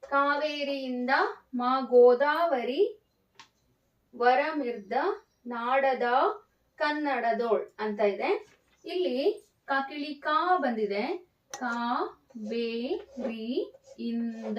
ಕಾವೇರಿಯಿಂದ ಮಾ ಗೋದಾವರಿ ವರಮಿರ್ದ ನಾಡದ ಕನ್ನಡದೋಳ್ ಅಂತ ಇದೆ. ಇಲ್ಲಿ ಕಾಕಿಳಿ ಕಾ ಬಂದಿದೆ. ಕಾ ಬೇ ಇನ್ ಇಂದ,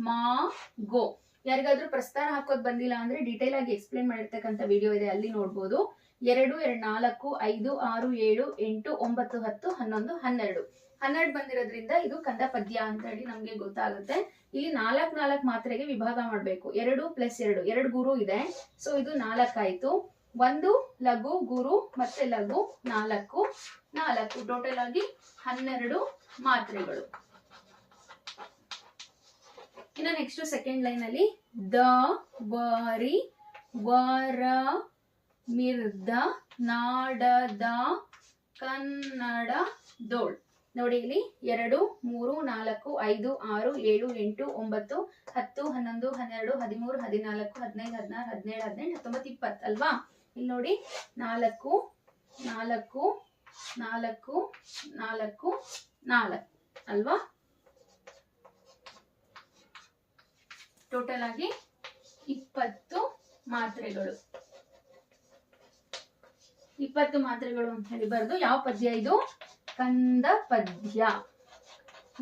ಮಾ, ಗೋ. ಯಾರಿಗಾದ್ರೂ ಪ್ರಸ್ತಾನ ಹಾಕೋದ್ ಬಂದಿಲ್ಲ ಅಂದ್ರೆ ಡೀಟೇಲ್ ಆಗಿ ಎಕ್ಸ್ಪ್ಲೇನ್ ಮಾಡಿರ್ತಕ್ಕಂಥ ವಿಡಿಯೋ ಇದೆ, ಅಲ್ಲಿ ನೋಡ್ಬೋದು. ಎರಡು ಎರಡು, ನಾಲ್ಕು, ಐದು, ಆರು, ಏಳು, ಎಂಟು, ಒಂಬತ್ತು, ಹತ್ತು, ಹನ್ನೊಂದು, ಹನ್ನೆರಡು. ಹನ್ನೆರಡು ಬಂದಿರೋದ್ರಿಂದ ಇದು ಕಂದ ಪದ್ಯ ಅಂತ ಹೇಳಿ ನಮ್ಗೆ ಗೊತ್ತಾಗುತ್ತೆ. ಇಲ್ಲಿ ನಾಲ್ಕ್ ನಾಲ್ಕ್ ಮಾತ್ರೆಗೆ ವಿಭಾಗ ಮಾಡ್ಬೇಕು. ಎರಡು ಪ್ಲಸ್ ಎರಡು ಎರಡು ಗುರು ಇದೆ. ಸೊ ಇದು ನಾಲ್ಕಾಯ್ತು ಒಂದು, ಲಘು, ಗುರು, ಮತ್ತೆ ಲಘು, ನಾಲ್ಕು. ನಾಲ್ಕು ಟೋಟಲ್ ಆಗಿ ಹನ್ನೆರಡು. ಮಾತ್ರೆಗಳು. ಇನ್ನು ನೆಕ್ಸ್ಟ್ ಸೆಕೆಂಡ್ ಲೈನ್ ಅಲ್ಲಿ ದ ಬರಿ ವರ ಮಿರ್ದ ನಾಡದ ಕನ್ನಡ, ದೋಳ್. ನೋಡಿ ಇಲ್ಲಿ ಎರಡು, ಮೂರು, ನಾಲ್ಕು, ಐದು, ಆರು, ಏಳು, ಎಂಟು, ಒಂಬತ್ತು, ಹತ್ತು, ಹನ್ನೊಂದು, ಹನ್ನೆರಡು, ಹದಿಮೂರು, ಹದಿನಾಲ್ಕು, ಹದಿನೈದು, ಹದಿನಾರು, ಹದಿನೇಳು, ಹದಿನೆಂಟು, ಹತ್ತೊಂಬತ್ತು, ಇಪ್ಪತ್ತು, ಅಲ್ವಾ? ಇಲ್ಲಿ ನೋಡಿ ನಾಲ್ಕು ನಾಲ್ಕು ನಾಲ್ಕು ನಾಲ್ಕು ನಾಲ್ಕು ಅಲ್ವಾ? ಟೋಟಲ್ ಆಗಿ ಇಪ್ಪತ್ತು ಮಾತ್ರೆಗಳು. ಇಪ್ಪತ್ತು ಮಾತ್ರೆಗಳು ಅಂತ ಹೇಳಿ ಬರೆದು, ಯಾವ ಪದ್ಯ ಇದು? ಕಂದ ಪದ್ಯ.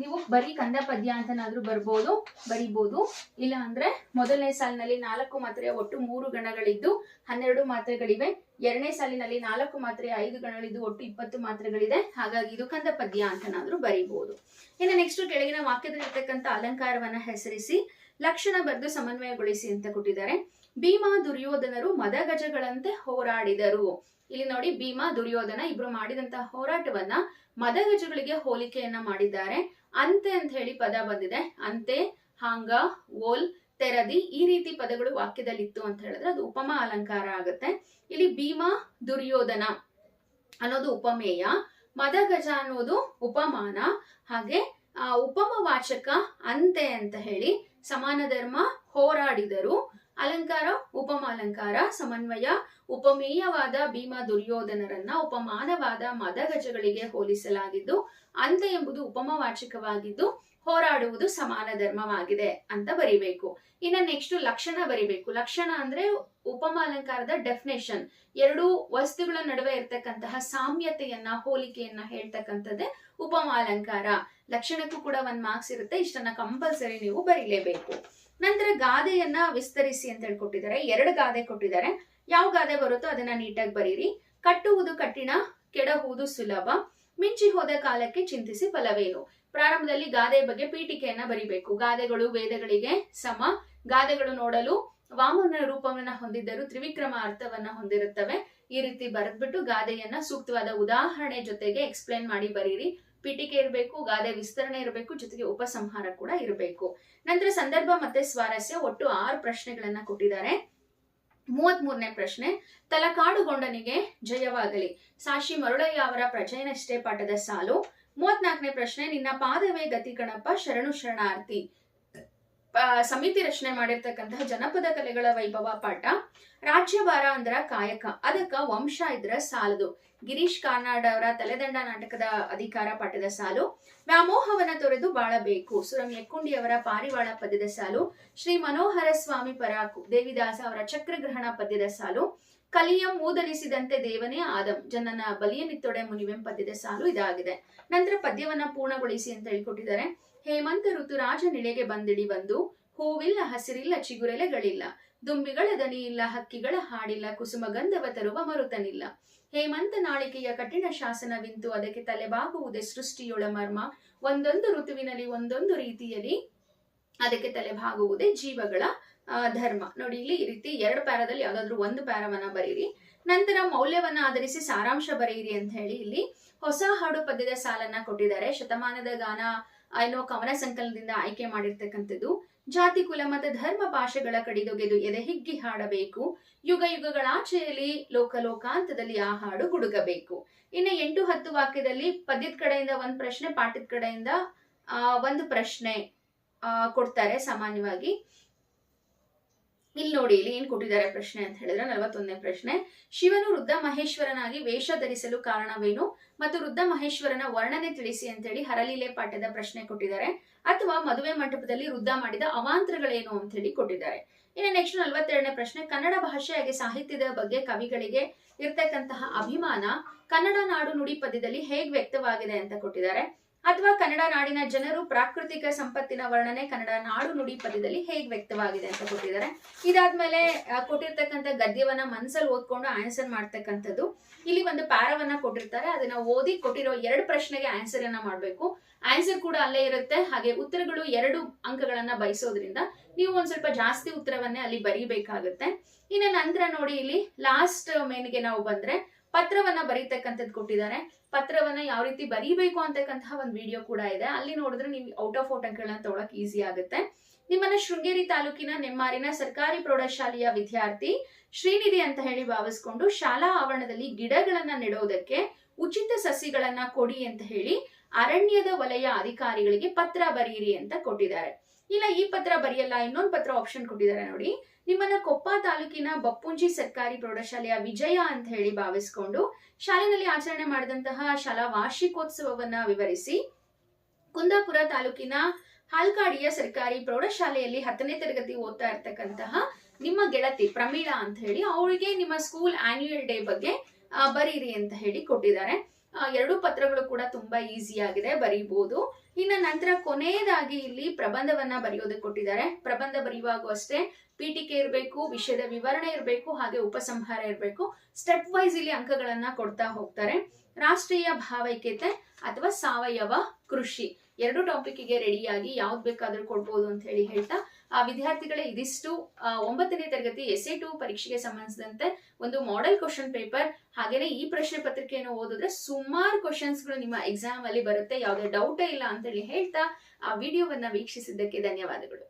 ನೀವು ಬರೀ ಕಂದ ಪದ್ಯ ಅಂತನಾದ್ರೂ ಬರ್ಬೋದು, ಬರಿಬೋದು. ಇಲ್ಲ ಅಂದ್ರೆ ಮೊದಲನೇ ಸಾಲಿನಲ್ಲಿ ನಾಲ್ಕು ಮಾತ್ರೆ ಒಟ್ಟು ಮೂರು ಗಣಗಳಿದ್ದು ಹನ್ನೆರಡು ಮಾತ್ರೆಗಳಿವೆ. ಎರಡನೇ ಸಾಲಿನಲ್ಲಿ ನಾಲ್ಕು ಮಾತ್ರೆ ಐದು ಗಣಗಳಿದ್ದು ಒಟ್ಟು ಇಪ್ಪತ್ತು ಮಾತ್ರೆಗಳಿದೆ. ಹಾಗಾಗಿ ಇದು ಕಂದ ಪದ್ಯ ಅಂತನಾದ್ರೂ ಬರಿಬಹುದು ಇನ್ನು ನೆಕ್ಸ್ಟ್ ಕೆಳಗಿನ ವಾಕ್ಯದಲ್ಲಿರ್ತಕ್ಕಂಥ ಅಲಂಕಾರವನ್ನ ಹೆಸರಿಸಿ, ಲಕ್ಷಣ ಬರೆದು ಸಮನ್ವಯಗೊಳಿಸಿ ಅಂತ ಕೊಟ್ಟಿದ್ದಾರೆ. ಭೀಮಾ ದುರ್ಯೋಧನರು ಮದಗಜಗಳಂತೆ ಹೋರಾಡಿದರು. ಇಲ್ಲಿ ನೋಡಿ, ಭೀಮಾ ದುರ್ಯೋಧನ ಇಬ್ರು ಮಾಡಿದಂತಹ ಹೋರಾಟವನ್ನ ಮದಗಜಗಳಿಗೆ ಹೋಲಿಕೆಯನ್ನ ಮಾಡಿದ್ದಾರೆ. ಅಂತೆ ಅಂತ ಹೇಳಿ ಪದ ಬಂದಿದೆ. ಅಂತೆ, ಹಾಂಗ, ಓಲ್, ತೆರದಿ ಈ ರೀತಿ ಪದಗಳು ವಾಕ್ಯದಲ್ಲಿ ಇತ್ತು ಅಂತ ಹೇಳಿದ್ರೆ ಅದು ಉಪಮ ಅಲಂಕಾರ ಆಗುತ್ತೆ. ಇಲ್ಲಿ ಭೀಮ ದುರ್ಯೋಧನ ಅನ್ನೋದು ಉಪಮೇಯ ಮದಗಜ ಅನ್ನೋದು ಉಪಮಾನ, ಹಾಗೆ, ಆ, ಉಪಮ ವಾಚಕ ಅಂತೆ ಅಂತ ಹೇಳಿ ಸಮಾನ ಧರ್ಮ ಹೋರಾಡಿದರು. ಅಲಂಕಾರ, ಉಪಮಾಲಂಕಾರ, ಸಮನ್ವಯ, ಉಪಮೇಯವಾದ ಭೀಮ ದುರ್ಯೋಧನರನ್ನ ಉಪಮಾನವಾದ ಮದಗಜಗಳಿಗೆ ಹೋಲಿಸಲಾಗಿದ್ದು, ಅಂತ ಎಂಬುದು ಉಪಮವಾಚಕವಾಗಿದ್ದು, ಹೋರಾಡುವುದು ಸಮಾನ ಧರ್ಮವಾಗಿದೆ ಅಂತ ಬರಿಬೇಕು. ಇನ್ನ ನೆಕ್ಸ್ಟ್ ಲಕ್ಷಣ ಬರಿಬೇಕು. ಲಕ್ಷಣ ಅಂದ್ರೆ ಉಪಮಾಲಂಕಾರದ ಡೆಫಿನೇಷನ್ ಎರಡು ವಸ್ತುಗಳ ನಡುವೆ ಇರ್ತಕ್ಕಂತಹ ಸಾಮ್ಯತೆಯನ್ನ, ಹೋಲಿಕೆಯನ್ನ ಹೇಳ್ತಕ್ಕಂಥದ್ದೇ ಉಪಮಾಲಂಕಾರ. ಲಕ್ಷಣಕ್ಕೂ ಕೂಡ ಒಂದ್ ಮಾರ್ಕ್ಸ್ ಇರುತ್ತೆ. ಇಷ್ಟನ್ನ ಕಂಪಲ್ಸರಿ ನೀವು ಬರೀಲೇಬೇಕು. ನಂತರ ಗಾದೆಯನ್ನ ವಿಸ್ತರಿಸಿ ಅಂತ ಹೇಳ್ಕೊಟ್ಟಿದ್ದಾರೆ. ಎರಡು ಗಾದೆ ಕೊಟ್ಟಿದ್ದಾರೆ. ಯಾವ ಗಾದೆ ಬರುತ್ತೋ ಅದನ್ನ ನೀಟಾಗಿ ಬರೀರಿ. ಕಟ್ಟುವುದು ಕಠಿಣ, ಕೆಡಹುವುದು ಸುಲಭ. ಮಿಂಚಿ ಹೋದ ಕಾಲಕ್ಕೆ ಚಿಂತಿಸಿ ಫಲವೇನು. ಪ್ರಾರಂಭದಲ್ಲಿ ಗಾದೆ ಬಗ್ಗೆ ಪೀಠಿಕೆಯನ್ನ ಬರಿಬೇಕು. ಗಾದೆಗಳು ವೇದಗಳಿಗೆ ಸಮ. ಗಾದೆಗಳು ನೋಡಲು ವಾಮನ ರೂಪವನ್ನ ಹೊಂದಿದ್ದರೂ ತ್ರಿವಿಕ್ರಮ ಅರ್ಥವನ್ನ ಹೊಂದಿರುತ್ತವೆ. ಈ ರೀತಿ ಬರೆದ್ಬಿಟ್ಟು ಗಾದೆಯನ್ನ ಸೂಕ್ತವಾದ ಉದಾಹರಣೆ ಜೊತೆಗೆ ಎಕ್ಸ್ಪ್ಲೇನ್ ಮಾಡಿ ಬರೀರಿ. ಪೀಠಿಕೆ ಇರಬೇಕು, ಗಾದೆ ವಿಸ್ತರಣೆ ಇರಬೇಕು, ಜೊತೆಗೆ ಉಪಸಂಹಾರ ಕೂಡ ಇರಬೇಕು. ನಂತರ ಸಂದರ್ಭ ಮತ್ತೆ ಸ್ವಾರಸ್ಯ, ಒಟ್ಟು ಆರು ಪ್ರಶ್ನೆಗಳನ್ನ ಕೊಟ್ಟಿದ್ದಾರೆ. ಮೂವತ್ ಮೂರನೇ ಪ್ರಶ್ನೆ, ತಲಕಾಡುಗೊಂಡನಿಗೆ ಜಯವಾಗಲಿ. ಸಾಶಿ ಮರುಳಯ್ಯ ಅವರ ಪ್ರಜಯನಷ್ಟೇ ಪಾಠದ ಸಾಲು. ಮೂವತ್ನಾಲ್ಕನೇ ಪ್ರಶ್ನೆ, ನಿನ್ನ ಪಾದವೇ ಗತಿ ಕಣಪ್ಪ, ಶರಣು ಶರಣಾರ್ಥಿ. ಸಮಿತಿ ರಚನೆ ಮಾಡಿರ್ತಕ್ಕಂತಹ ಜನಪದ ಕಲೆಗಳ ವೈಭವ ಪಾಠ ರಾಜ್ಯಭಾರ ಅಂದ್ರ ಕಾಯಕ, ಅದಕ್ಕ ವಂಶ ಇದ್ರ ಸಾಲದು. ಗಿರೀಶ್ ಕಾರ್ನಾಡ್ ಅವರ ತಲೆದಂಡ ನಾಟಕದ ಅಧಿಕಾರ ಪಾಠದ ಸಾಲು. ವ್ಯಾಮೋಹವನ್ನ ತೊರೆದು ಬಾಳಬೇಕು ಸುರಂ ಎಕ್ಕುಂಡಿ ಅವರ ಪಾರಿವಾಳ ಪದ್ಯದ ಸಾಲು. ಶ್ರೀ ಮನೋಹರ ಸ್ವಾಮಿ ಪರಾಕು, ದೇವಿದಾಸ ಅವರ ಚಕ್ರಗ್ರಹಣ ಪದ್ಯದ ಸಾಲು. ಕಲಿಯಂ ಮೂದರಿಸಿದಂತೆ ದೇವನೇ ಆದಂ ಜನನ ಬಲಿಯನಿತ್ತೊಡೆ ಮುನಿವೆಂ ಪದ್ಯದ ಸಾಲು ಇದಾಗಿದೆ. ನಂತರ ಪದ್ಯವನ್ನ ಪೂರ್ಣಗೊಳಿಸಿ ಅಂತ ಹೇಳ್ಕೊಟ್ಟಿದ್ದಾರೆ. ಹೇಮಂತ ಋತು ನೆಲೆಗೆ ಬಂದಿಡಿ ಬಂದು, ಹೂವಿಲ್ಲ ಹಸಿರಿಲ್ಲ ಚಿಗುರೆಲೆಗಳಿಲ್ಲ ದುಂಬಿಗಳ ದನಿಯಿಲ್ಲ ಹಕ್ಕಿಗಳ ಹಾಡಿಲ್ಲ, ಕುಸುಮ ಗಂಧವ ತರುವ ಮರುತನಿಲ್ಲ. ಹೇಮಂತ ನಾಳಿಕೆಯ ಕಠಿಣ ಶಾಸನವಿಂತು ಅದಕ್ಕೆ ತಲೆಬಾಗುವುದೇ ಸೃಷ್ಟಿಯೊಳ ಮರ್ಮ. ಒಂದೊಂದು ಋತುವಿನಲ್ಲಿ ಒಂದೊಂದು ರೀತಿಯಲ್ಲಿ ಅದಕ್ಕೆ ತಲೆಬಾಗುವುದೇ ಜೀವಗಳ ಧರ್ಮ. ನೋಡಿ, ಇಲ್ಲಿ ಈ ರೀತಿ ಎರಡು ಪ್ಯಾರದಲ್ಲಿ ಯಾವ್ದಾದ್ರು ಒಂದು ಪ್ಯಾರವನ್ನ ಬರೀರಿ. ನಂತರ ಮೌಲ್ಯವನ್ನ ಆಧರಿಸಿ ಸಾರಾಂಶ ಬರೆಯಿರಿ ಅಂತ ಹೇಳಿ ಇಲ್ಲಿ ಹೊಸ ಹಾಡು ಪದ್ಯದ ಸಾಲನ್ನ ಕೊಟ್ಟಿದ್ದಾರೆ. ಶತಮಾನದ ಗಾನ ಎನ್ನುವ ಕವನ ಸಂಕಲನದಿಂದ ಆಯ್ಕೆ ಮಾಡಿರ್ತಕ್ಕಂಥದ್ದು. ಜಾತಿ, ಕುಲ ಮತ್ತು ಧರ್ಮ, ಭಾಷೆಗಳ ಕಡಿದೊಗೆದು ಎದೆ ಹಿಗ್ಗಿ ಹಾಡಬೇಕು. ಯುಗ ಯುಗಗಳಾಚೆಯಲ್ಲಿ ಲೋಕ ಲೋಕಾಂತದಲ್ಲಿ ಆ ಹಾಡು ಗುಡುಗಬೇಕು. ಇನ್ನು ಎಂಟು, ಹತ್ತು ವಾಕ್ಯದಲ್ಲಿ ಪದ್ಯದ ಕಡೆಯಿಂದ ಒಂದ್ ಪ್ರಶ್ನೆ, ಪಾಠದ ಕಡೆಯಿಂದ ಒಂದು ಪ್ರಶ್ನೆ ಕೊಡ್ತಾರೆ ಸಾಮಾನ್ಯವಾಗಿ. ಇಲ್ಲಿ ನೋಡಿ, ಇಲ್ಲಿ ಏನ್ ಕೊಟ್ಟಿದ್ದಾರೆ ಪ್ರಶ್ನೆ ಅಂತ ಹೇಳಿದ್ರೆ ನಲವತ್ತೊಂದನೇ ಪ್ರಶ್ನೆ. ಶಿವನು ವೃದ್ಧ ಮಹೇಶ್ವರನಾಗಿ ವೇಷ ಧರಿಸಲು ಕಾರಣವೇನು? ಮತ್ತು ವೃದ್ಧ ಮಹೇಶ್ವರನ ವರ್ಣನೆ ತಿಳಿಸಿ ಅಂತೇಳಿ ಹರಲೀಲೆ ಪಾಠದ ಪ್ರಶ್ನೆ ಕೊಟ್ಟಿದ್ದಾರೆ. ಅಥವಾ ಮದುವೆ ಮಂಟಪದಲ್ಲಿ ವೃದ್ಧ ಮಾಡಿದ ಅವಾಂತರಗಳೇನು ಅಂತ ಹೇಳಿ ಕೊಟ್ಟಿದ್ದಾರೆ. ಇನ್ನು ನೆಕ್ಸ್ಟ್ ನಲವತ್ತೆರಡನೇ ಪ್ರಶ್ನೆ, ಕನ್ನಡ ಭಾಷೆ ಸಾಹಿತ್ಯದ ಬಗ್ಗೆ ಕವಿಗಳಿಗೆ ಇರ್ತಕ್ಕಂತಹ ಅಭಿಮಾನ ಕನ್ನಡ ನಾಡು ನುಡಿ ಪದ್ಯದಲ್ಲಿ ಹೇಗ್ ವ್ಯಕ್ತವಾಗಿದೆ ಅಂತ ಕೊಟ್ಟಿದ್ದಾರೆ. ಅಥವಾ ಕನ್ನಡ ನಾಡಿನ ಜನರು ಪ್ರಾಕೃತಿಕ ಸಂಪತ್ತಿನ ವರ್ಣನೆ ಕನ್ನಡ ನಾಡು ನುಡಿ ಪದ್ಯದಲ್ಲಿ ಹೇಗೆ ವ್ಯಕ್ತವಾಗಿದೆ ಅಂತ ಕೊಟ್ಟಿದ್ದಾರೆ. ಇದಾದ್ಮೇಲೆ ಮೇಲೆ ಕೊಟ್ಟಿರ್ತಕ್ಕಂಥ ಗದ್ಯವನ್ನ ಮನ್ಸಲ್ಲಿ ಓದ್ಕೊಂಡು ಆನ್ಸರ್ ಮಾಡ್ತಕ್ಕಂಥದ್ದು. ಇಲ್ಲಿ ಒಂದು ಪ್ಯಾರವನ್ನ ಕೊಟ್ಟಿರ್ತಾರೆ. ಅದನ್ನ ಓದಿ ಕೊಟ್ಟಿರೋ ಎರಡು ಪ್ರಶ್ನೆಗೆ ಆನ್ಸರ್ ಅನ್ನ ಮಾಡ್ಬೇಕು. ಆನ್ಸರ್ ಕೂಡ ಅಲ್ಲೇ ಇರುತ್ತೆ. ಹಾಗೆ ಉತ್ತರಗಳು ಎರಡು ಅಂಕಗಳನ್ನ ಬಯಸೋದ್ರಿಂದ ನೀವು ಒಂದ್ ಸ್ವಲ್ಪ ಜಾಸ್ತಿ ಉತ್ತರವನ್ನೇ ಅಲ್ಲಿ ಬರೀಬೇಕಾಗುತ್ತೆ. ಇನ್ನು ನಂತರ ನೋಡಿ ಇಲ್ಲಿ ಲಾಸ್ಟ್ ಮೇನ್ಗೆ ನಾವು ಬಂದ್ರೆ ಪತ್ರವನ್ನ ಬರೀತಕ್ಕಂಥದ್ದು ಕೊಟ್ಟಿದ್ದಾರೆ. ಪತ್ರವನ್ನ ಯಾವ ರೀತಿ ಬರೀಬೇಕು ಅಂತಕ್ಕಂತಹ ಒಂದು ವಿಡಿಯೋ ಕೂಡ ಇದೆ. ಅಲ್ಲಿ ನೋಡಿದ್ರೆ ನೀವು ಔಟ್ ಆಫ್ ಔಟ್ ಅಂಕಗಳನ್ನ ತಗೊಳಕ್ ಈಸಿ ಆಗುತ್ತೆ. ನಿಮ್ಮನ್ನ ಶೃಂಗೇರಿ ತಾಲೂಕಿನ ನೆಮ್ಮಾರಿನ ಸರ್ಕಾರಿ ಪ್ರೌಢಶಾಲೆಯ ವಿದ್ಯಾರ್ಥಿ ಶ್ರೀನಿಧಿ ಅಂತ ಹೇಳಿ ಭಾವಿಸ್ಕೊಂಡು ಶಾಲಾ ಆವರಣದಲ್ಲಿ ಗಿಡಗಳನ್ನ ನೆಡೋದಕ್ಕೆ ಉಚಿತ ಸಸಿಗಳನ್ನ ಕೊಡಿ ಅಂತ ಹೇಳಿ ಅರಣ್ಯದ ವಲಯ ಅಧಿಕಾರಿಗಳಿಗೆ ಪತ್ರ ಬರೀರಿ ಅಂತ ಕೊಟ್ಟಿದ್ದಾರೆ. ಇಲ್ಲ, ಈ ಪತ್ರ ಬರೆಯಲ್ಲ, ಇನ್ನೊಂದು ಪತ್ರ ಆಪ್ಷನ್ ಕೊಟ್ಟಿದ್ದಾರೆ ನೋಡಿ. ನಿಮ್ಮನ್ನ ಕೊಪ್ಪ ತಾಲೂಕಿನ ಬಪ್ಪುಂಜಿ ಸರ್ಕಾರಿ ಪ್ರೌಢಶಾಲೆಯ ವಿಜಯ ಅಂತ ಹೇಳಿ ಭಾವಿಸ್ಕೊಂಡು ಶಾಲೆಯಲ್ಲಿ ಆಚರಣೆ ಮಾಡಿದಂತಹ ಶಾಲಾ ವಾರ್ಷಿಕೋತ್ಸವವನ್ನ ವಿವರಿಸಿ, ಕುಂದಾಪುರ ತಾಲೂಕಿನ ಹಾಲ್ಕಾಡಿಯ ಸರ್ಕಾರಿ ಪ್ರೌಢಶಾಲೆಯಲ್ಲಿ ಹತ್ತನೇ ತರಗತಿ ಓದ್ತಾ ಇರ್ತಕ್ಕಂತಹ ನಿಮ್ಮ ಗೆಳತಿ ಪ್ರಮೀಳಾ ಅಂತ ಹೇಳಿ, ಅವಳಿಗೆ ನಿಮ್ಮ ಸ್ಕೂಲ್ ಆನ್ಯುಯಲ್ ಡೇ ಬಗ್ಗೆ ಬರೀರಿ ಅಂತ ಹೇಳಿ ಕೊಟ್ಟಿದ್ದಾರೆ. ಎರಡೂ ಪತ್ರಗಳು ಕೂಡ ತುಂಬಾ ಈಸಿ ಆಗಿದೆ ಬರೀಬಹುದು ಇನ್ನು ನಂತರ ಕೊನೆಯದಾಗಿ ಇಲ್ಲಿ ಪ್ರಬಂಧವನ್ನ ಬರೆಯೋದಕ್ಕೆ ಕೊಟ್ಟಿದ್ದಾರೆ. ಪ್ರಬಂಧ ಬರೆಯುವಾಗೂ ಅಷ್ಟೇ, ಪೀಠಿಕೆ ಇರಬೇಕು, ವಿಷಯದ ವಿವರಣೆ ಇರಬೇಕು, ಹಾಗೆ ಉಪಸಂಹಾರ ಇರಬೇಕು. ಸ್ಟೆಪ್ ವೈಸ್ ಇಲ್ಲಿ ಅಂಕಗಳನ್ನ ಕೊಡ್ತಾ ಹೋಗ್ತಾರೆ. ರಾಷ್ಟ್ರೀಯ ಭಾವೈಕ್ಯತೆ ಅಥವಾ ಸಾವಯವ ಕೃಷಿ. ಎರಡು ಟಾಪಿಕ್ಗೆ ರೆಡಿಯಾಗಿ ಯಾವ್ದು ಬೇಕಾದ್ರೂ ಕೊಡ್ಬೋದು ಅಂತ ಹೇಳಿ ಹೇಳ್ತಾ ಆ ವಿದ್ಯಾರ್ಥಿಗಳೇ ಇದಿಷ್ಟು ಒಂಬತ್ತನೇ ತರಗತಿ ಎಸ್ ಎ ಟು ಪರೀಕ್ಷೆಗೆ ಸಂಬಂಧಿಸಿದಂತೆ ಒಂದು ಮಾಡೆಲ್ ಕ್ವಶನ್ ಪೇಪರ್ ಹಾಗೇನೆ ಈ ಪ್ರಶ್ನೆ ಪತ್ರಿಕೆಯನ್ನು ಓದಿದ್ರೆ ಸುಮಾರು ಕ್ವಶನ್ಸ್ಗಳು ನಿಮ್ಮ ಎಕ್ಸಾಮ್ ಅಲ್ಲಿ ಬರುತ್ತೆ, ಯಾವುದೇ ಡೌಟೇ ಇಲ್ಲ ಅಂತ ಹೇಳಿ ಹೇಳ್ತಾ ಆ ವಿಡಿಯೋವನ್ನ ವೀಕ್ಷಿಸಿದ್ದಕ್ಕೆ ಧನ್ಯವಾದಗಳು.